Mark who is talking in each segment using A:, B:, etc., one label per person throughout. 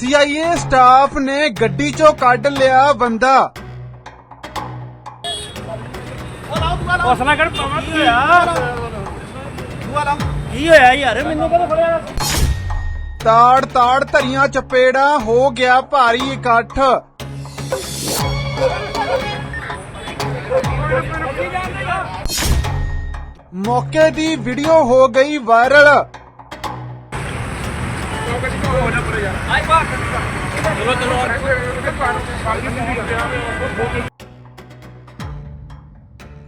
A: CIA staff ਨੇ ਗੱਡੀ ਚੋਂ ਕੱਢ ਲਿਆ ਬੰਦਾ।
B: ਹੌਸਲਾ ਕਰ ਪਾਵਾਂ ਕੀ ਹੋਇਆ ਕੀ ਹੋਇਆ ਯਾਰ? ਮੈਨੂੰ ਕਦੋਂ ਫੜਿਆ?
A: ਤਾੜ ਤਾੜ ਧਰੀਆਂ ਚਪੇੜਾਂ ਹੋ ਗਿਆ ਭਾਰੀ ਇਕੱਠ। ਮੌਕੇ ਦੀ ਵੀਡੀਓ ਹੋ ਗਈ ਵਾਇਰਲ
B: ਚਲੋ ਚਲੋ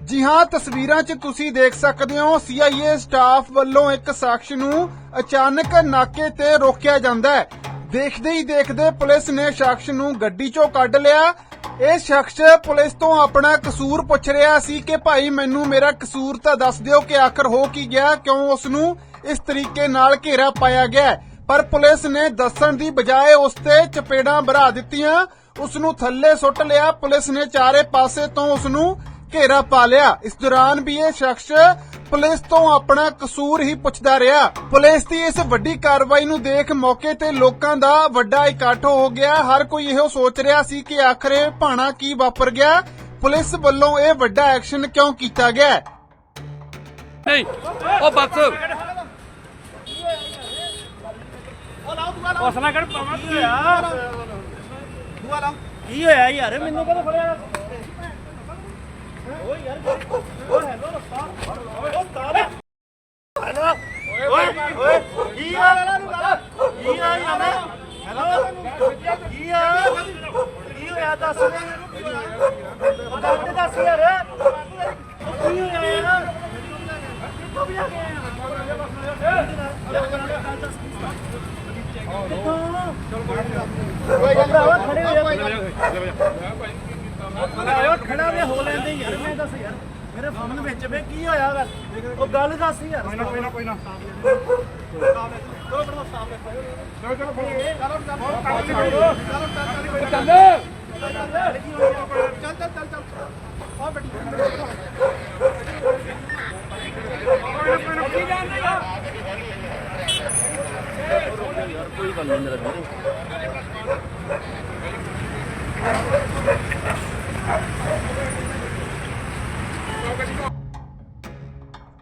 A: ਜੀ ਹਾਂ, ਤਸਵੀਰਾਂ 'ਚ ਤੁਸੀਂ ਦੇਖ ਸਕਦੇ ਹੋ ਸੀਆਈਏ ਸਟਾਫ ਵੱਲੋਂ ਇੱਕ ਸ਼ਖਸ ਨੂੰ ਅਚਾਨਕ ਨਾਕੇ ਤੇ ਰੋਕਿਆ ਜਾਂਦਾ ਹੈ। ਦੇਖਦੇ ਹੀ ਦੇਖਦੇ ਪੁਲਿਸ ਨੇ ਸ਼ਖਸ ਨੂੰ ਗੱਡੀ 'ਚੋਂ ਕੱਢ ਲਿਆ। ਇਹ ਸ਼ਖਸ ਪੁਲਿਸ ਤੋਂ ਆਪਣਾ ਕਸੂਰ ਪੁੱਛ ਰਿਹਾ ਸੀ ਕਿ ਭਾਈ, ਮੈਨੂੰ ਮੇਰਾ ਕਸੂਰ ਤਾਂ ਦੱਸ ਦਿਓ ਕਿ ਆਖਰ ਹੋ ਕੀ ਗਿਆ, ਕਿਉਂ ਉਸ ਨੂੰ ਇਸ ਤਰੀਕੇ ਨਾਲ ਘੇਰਾ ਪਾਇਆ ਗਿਆ ਪਰ ਪੁਲਿਸ ਨੇ ਦੱਸਣ ਦੀ ਬਜਾਏ ਉਸ ਤੇ ਚਪੇੜਾਂ ਭਰਾ ਦਿੱਤੀਆਂ। ਉਸ ਨੂੰ ਥੱਲੇ ਸੁੱਟ ਲਿਆ। ਪੁਲਿਸ ਨੇ ਚਾਰੇ ਪਾਸੇ ਤੋਂ ਉਸ ਨੂੰ ਘੇਰਾ ਪਾ ਲਿਆ। ਇਸ ਦੌਰਾਨ ਵੀ ਇਹ ਸ਼ਖਸ ਪੁਲਿਸ ਤੋਂ ਆਪਣਾ ਕਸੂਰ ਹੀ ਪੁੱਛਦਾ ਰਿਹਾ। ਪੁਲਿਸ ਦੀ ਇਸ ਵੱਡੀ ਕਾਰਵਾਈ ਨੂੰ ਦੇਖ ਮੌਕੇ ਤੇ ਲੋਕਾਂ ਦਾ ਵੱਡਾ ਇਕੱਠ ਹੋ ਗਿਆ। ਹਰ ਕੋਈ ਇਹੋ ਸੋਚ ਰਿਹਾ ਸੀ ਕਿ ਆਖਰ ਭਾਣਾ ਕੀ ਵਾਪਰ ਗਿਆ। ਪੁਲਿਸ ਵੱਲੋਂ ਇਹ ਵੱਡਾ ਐਕਸ਼ਨ ਕਿਉਂ ਕੀਤਾ ਗਿਆ? ਹੈ?
B: ਉਹ ਬੱਸ। ਹੌਸਲਾ ਕਰ ਪਾਵਾਂ ਕੀ ਹੋਇਆ ਕੀ ਹੋਇਆ ਯਾਰ? ਮੈਨੂੰ ਕਦੋਂ ਫੜਿਆ ਓ ਯਾਰ ਓ ਹੈਲੋ ਰਸਤਾ। ਓ ਤਾਰ ਓਏ ਓਏ ਕੀ ਆ? ਕੀ ਆ ਯਾਰ ਹੈਲੋ? ਕੀ ਆ? ਕੀ ਹੋਇਆ? ਦੱਸ। ਦੱਸ ਦੱਸ ਯਾਰ। ਕੀ ਹੋਇਆ ਯਾਰ? ਕਿੱਥੋਂ ਵੀ ਆ ਭਰਾਵਾ ਖੜੇ ਹੋ ਜਾ ਖੜਾ ਵੇ ਹੋ ਲੈਂਦੇ ਯਾਰ ਮੈਂ ਦੱਸ ਯਾਰ ਮੇਰੇ ਫੋਨ ਵਿੱਚ ਵੇ ਕੀ ਹੋਇਆ ਵਾ? ਉਹ ਗੱਲ ਦੱਸ ਯਾਰ। ਕੋਈ ਨਾ ਕੋਈ ਨਾ ਕੋਈ ਨਾ। ਚਲੋ ਬੜਾ ਸਾਫ਼ ਚਲੋ। ਚਲੋ ਚੱਲ ਚੱਲ ਚੱਲ ਚੱਲ ਚੱਲ ਆ ਬੈਠੀ ਕੀ ਜਾਣਦੇ ਯਾਰ ਕੋਈ ਗੱਲ ਨਹੀਂ ਮੇਰਾ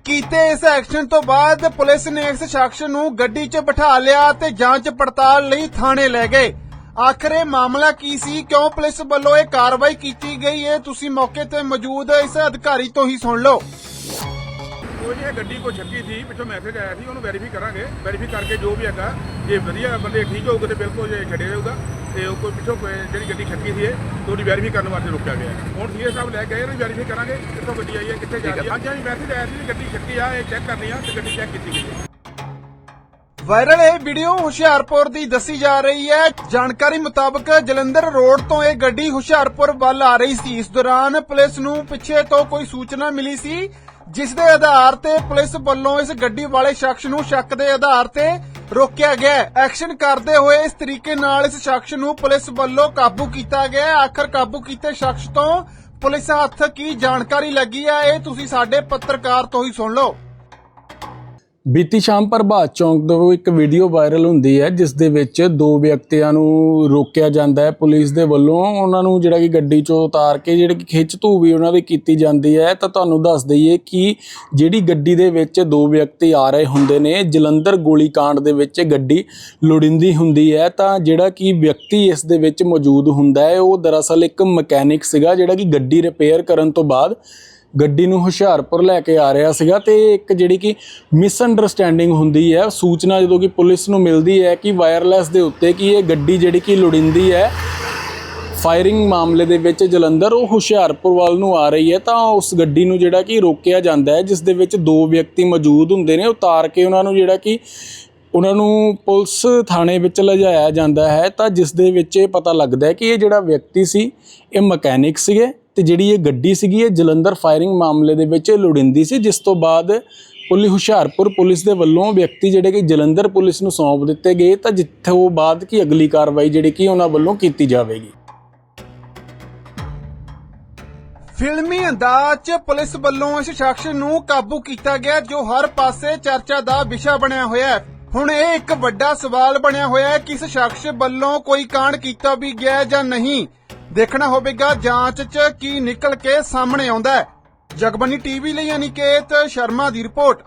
A: ਕੀਤੇ ਇਸ ਐਕਸ਼ਨ ਤੋਂ ਬਾਅਦ ਪੁਲਿਸ ਨੇ ਇਸ ਸ਼ਖਸ ਨੂੰ ਗੱਡੀ 'ਚ ਬਿਠਾ ਲਿਆ ਤੇ ਜਾਂਚ ਪੜਤਾਲ ਲਈ ਥਾਣੇ ਲੈ ਗਏ। ਆਖਰੇ ਮਾਮਲਾ ਕੀ ਸੀ? ਕਿਉਂ ਪੁਲਿਸ ਵੱਲੋਂ ਇਹ ਕਾਰਵਾਈ ਕੀਤੀ ਗਈ? ਹੈ ਤੁਸੀਂ ਮੌਕੇ ਤੇ ਮੌਜੂਦ ਇਸ ਅਧਿਕਾਰੀ ਤੋਂ ਹੀ ਸੁਣ ਲਓ।
C: ਉਹ ਜੀ ਇਹ ਗੱਡੀ ਕੋ ਛੱਡੀ ਸੀ ਪਿੱਛੋਂ ਮੈਸੇਜ ਆਇਆ ਸੀ ਉਹਨੂੰ ਵੈਰੀਫਾਈ ਕਰਾਂਗੇ। ਵੈਰੀਫਾਈ ਕਰਕੇ ਜੋ ਵੀ ਹੈਗਾ ਜੇ ਵਧੀਆ ਬੰਦੇ ਠੀਕ ਹੋਊਗਾ ਤੇ ਬਿਲਕੁਲ ਜੇ ਛੱਡਿਆ ਜਾਊਗਾ। ਤੇ ਉਹ ਕੋਈ ਪਿੱਛੋਂ ਕੋਈ ਜਿਹੜੀ ਗੱਡੀ ਛੱਡੀ ਸੀ ਇਹ ਤੇ ਉਹਦੀ ਵੈਰੀਫਾਈ ਕਰਨ ਵਾਸਤੇ ਰੁਕਿਆ ਗਿਆ। ਹੁਣ ਸੀਏ ਸਾਹਿਬ ਲੈ ਕੇ ਆਏ ਇਹਨੂੰ ਵੈਰੀਫਾਈ ਕਰਾਂਗੇ ਕਿੱਥੋਂ ਗੱਡੀ ਆਈ ਹੈ ਕਿੱਥੇ ਜਾ ਰਹੀ ਹੈ। ਹਾਂਜੀ ਹਾਂਜੀ ਮੈਸੇਜ ਆਇਆ ਸੀ ਵੀ ਗੱਡੀ ਛੱਡੀ ਆ ਇਹ ਚੈੱਕ ਕਰਨੀ ਆ ਤੇ ਗੱਡੀ ਚੈੱਕ ਕੀਤੀ ਗਈ ਹੈ।
A: ਵਾਇਰਲ ਇਹ ਵੀਡੀਓ ਹੁਸ਼ਿਆਰਪੁਰ ਦੀ ਦੱਸੀ ਜਾ ਰਹੀ ਹੈ। ਜਾਣਕਾਰੀ ਮੁਤਾਬਕ ਜਲੰਧਰ ਰੋਡ ਤੋਂ ਇਹ ਗੱਡੀ ਹੁਸ਼ਿਆਰਪੁਰ ਵੱਲ ਆ ਰਹੀ ਸੀ। ਇਸ ਦੌਰਾਨ ਪੁਲਿਸ ਨੂੰ ਪਿੱਛੇ ਤੋਂ ਕੋਈ ਸੂਚਨਾ ਮਿਲੀ ਸੀ ਜਿਸ ਦੇ ਆਧਾਰ ਤੇ ਪੁਲਿਸ ਵੱਲੋਂ ਇਸ ਗੱਡੀ ਵਾਲੇ ਸ਼ਖਸ ਨੂੰ ਸ਼ੱਕ ਦੇ ਆਧਾਰ ਤੇ ਰੋਕਿਆ ਗਿਆ ਐਕਸ਼ਨ ਕਰਦੇ ਹੋਏ ਇਸ ਤਰੀਕੇ ਨਾਲ ਇਸ ਸ਼ਖਸ ਨੂੰ ਪੁਲਿਸ ਵੱਲੋਂ ਕਾਬੂ ਕੀਤਾ ਗਿਆ ਹੈ। ਆਖਰ ਕਾਬੂ ਕੀਤੇ ਸ਼ਖਸ ਤੋਂ ਪੁਲਿਸ ਹੱਥ ਕੀ ਜਾਣਕਾਰੀ ਲੱਗੀ ਹੈ, ਇਹ ਤੁਸੀਂ ਸਾਡੇ ਪੱਤਰਕਾਰ ਤੋਂ ਹੀ ਸੁਣ ਲਓ
D: ਬੀਤੀ ਸ਼ਾਮ ਪ੍ਰਭਾਤ ਚੌਂਕ ਤੋਂ ਇੱਕ ਵੀਡੀਓ ਵਾਇਰਲ ਹੁੰਦੀ ਹੈ, ਜਿਸ ਦੇ ਵਿੱਚ ਦੋ ਵਿਅਕਤੀਆਂ ਨੂੰ ਰੋਕਿਆ ਜਾਂਦਾ ਹੈ। ਪੁਲਿਸ ਦੇ ਵੱਲੋਂ ਉਹਨਾਂ ਨੂੰ ਜਿਹੜਾ ਕਿ ਗੱਡੀ ਚੋਂ ਉਤਾਰ ਕੇ, ਜਿਹੜੀ ਕਿ ਖਿੱਚ ਧੂ ਵੀ ਉਹਨਾਂ ਦੀ ਕੀਤੀ ਜਾਂਦੀ ਹੈ, ਤਾਂ ਤੁਹਾਨੂੰ ਦੱਸ ਦਈਏ ਕਿ ਜਿਹੜੀ ਗੱਡੀ ਦੇ ਵਿੱਚ ਦੋ ਵਿਅਕਤੀ ਆ ਰਹੇ ਹੁੰਦੇ ਨੇ, ਜਲੰਧਰ ਗੋਲੀकांड ਦੇ ਵਿੱਚ ਗੱਡੀ ਲੋੜਿੰਦੀ ਹੁੰਦੀ ਹੈ, ਤਾਂ ਜਿਹੜਾ ਕਿ ਵਿਅਕਤੀ ਇਸ ਦੇ ਵਿੱਚ ਮੌਜੂਦ ਹੁੰਦਾ ਹੈ, ਉਹ ਦਰਅਸਲ ਇੱਕ ਮਕੈਨਿਕ ਸੀਗਾ, ਜਿਹੜਾ ਕਿ ਗੱਡੀ ਰਿਪੇਅਰ ਕਰਨ ਤੋਂ ਬਾਅਦ ਗੱਡੀ ਨੂੰ ਹੁਸ਼ਿਆਰਪੁਰ ਲੈ ਕੇ ਆ ਰਿਹਾ ਸੀਗਾ ਤੇ ਇੱਕ ਜਿਹੜੀ ਕਿ ਮਿਸਅੰਡਰਸਟੈਂਡਿੰਗ ਹੁੰਦੀ ਹੈ, ਸੂਚਨਾ ਜਦੋਂ ਕਿ ਪੁਲਿਸ ਨੂੰ ਮਿਲਦੀ ਹੈ ਕਿ ਵਾਇਰਲੈਸ ਦੇ ਉੱਤੇ ਕਿ ਇਹ ਗੱਡੀ ਜਿਹੜੀ ਕਿ ਲੋੜਿੰਦੀ ਹੈ ਫਾਇਰਿੰਗ ਮਾਮਲੇ ਦੇ ਵਿੱਚ ਜਲੰਧਰ, ਉਹ ਹੁਸ਼ਿਆਰਪੁਰ ਵੱਲ ਨੂੰ ਆ ਰਹੀ ਹੈ, ਤਾਂ ਉਸ ਗੱਡੀ ਨੂੰ ਜਿਹੜਾ ਕਿ ਰੋਕਿਆ ਜਾਂਦਾ ਹੈ, ਜਿਸ ਦੇ ਵਿੱਚ ਦੋ ਵਿਅਕਤੀ ਮੌਜੂਦ ਹੁੰਦੇ ਨੇ, ਉਤਾਰ ਕੇ ਉਹਨਾਂ ਨੂੰ ਜਿਹੜਾ ਕਿ ਉਹਨਾਂ ਨੂੰ ਪੁਲਿਸ ਥਾਣੇ ਵਿੱਚ ਲਿਜਾਇਆ ਜਾਂਦਾ ਹੈ, ਤਾਂ ਜਿਸ ਦੇ ਵਿੱਚ ਇਹ ਪਤਾ ਲੱਗਦਾ ਹੈ ਕਿ ਇਹ ਜਿਹੜਾ ਵਿਅਕਤੀ ਸੀ, ਇਹ ਮਕੈਨਿਕ ਸੀਗੇ। ਤੇ ਜਿਹੜੀ ਇਹ ਗੱਡੀ ਸੀਗੀ, ਇਹ ਜਲੰਧਰ ਫਾਇਰਿੰਗ ਮਾਮਲੇ ਦੇ ਵਿੱਚ ਲੋੜਿੰਦੀ ਸੀ, ਜਿਸ ਤੋਂ ਬਾਅਦ ਪੁਲਿਸ ਹੁਸ਼ਿਆਰਪੁਰ ਪੁਲਿਸ ਦੇ ਵੱਲੋਂ ਵਿਅਕਤੀ ਜਿਹੜੇ ਕਿ ਜਲੰਧਰ ਪੁਲਿਸ ਨੂੰ ਸੌਂਪ ਦਿੱਤੇ ਗਏ, ਤਾਂ ਜਿੱਥੇ ਉਹ ਬਾਅਦ ਕੀ ਅਗਲੀ ਕਾਰਵਾਈ ਜਿਹੜੀ ਕਿ ਉਹਨਾਂ ਵੱਲੋਂ ਕੀਤੀ ਜਾਵੇਗੀ।
A: ਫਿਲਮੀ ਅੰਦਾਜ਼ 'ਚ ਪੁਲਿਸ ਵੱਲੋਂ ਇਸ ਸ਼ਖਸ ਨੂੰ ਕਾਬੂ ਕੀਤਾ ਗਿਆ, ਜੋ ਹਰ ਪਾਸੇ ਚਰਚਾ ਦਾ ਵਿਸ਼ਾ ਬਣਿਆ ਹੋਇਆ ਹੈ। ਹੁਣ ਇਹ ਇੱਕ ਵੱਡਾ ਸਵਾਲ ਬਣਿਆ ਹੋਇਆ ਹੈ ਕਿ ਇਸ ਸ਼ਖਸ ਵੱਲੋਂ ਕੋਈ ਕਾਂਡ ਕੀਤਾ ਵੀ ਗਿਆ ਜਾਂ ਨਹੀਂ। ਦੇਖਣਾ ਹੋਵੇਗਾ ਜਾਂਚ 'ਚ ਕੀ ਨਿਕਲ ਕੇ ਸਾਹਮਣੇ ਆਉਂਦਾ ਹੈ। ਜਗਬਨੀ ਟੀਵੀ ਲਈ ਅਨਿਕੇਤ ਸ਼ਰਮਾ ਦੀ ਰਿਪੋਰਟ।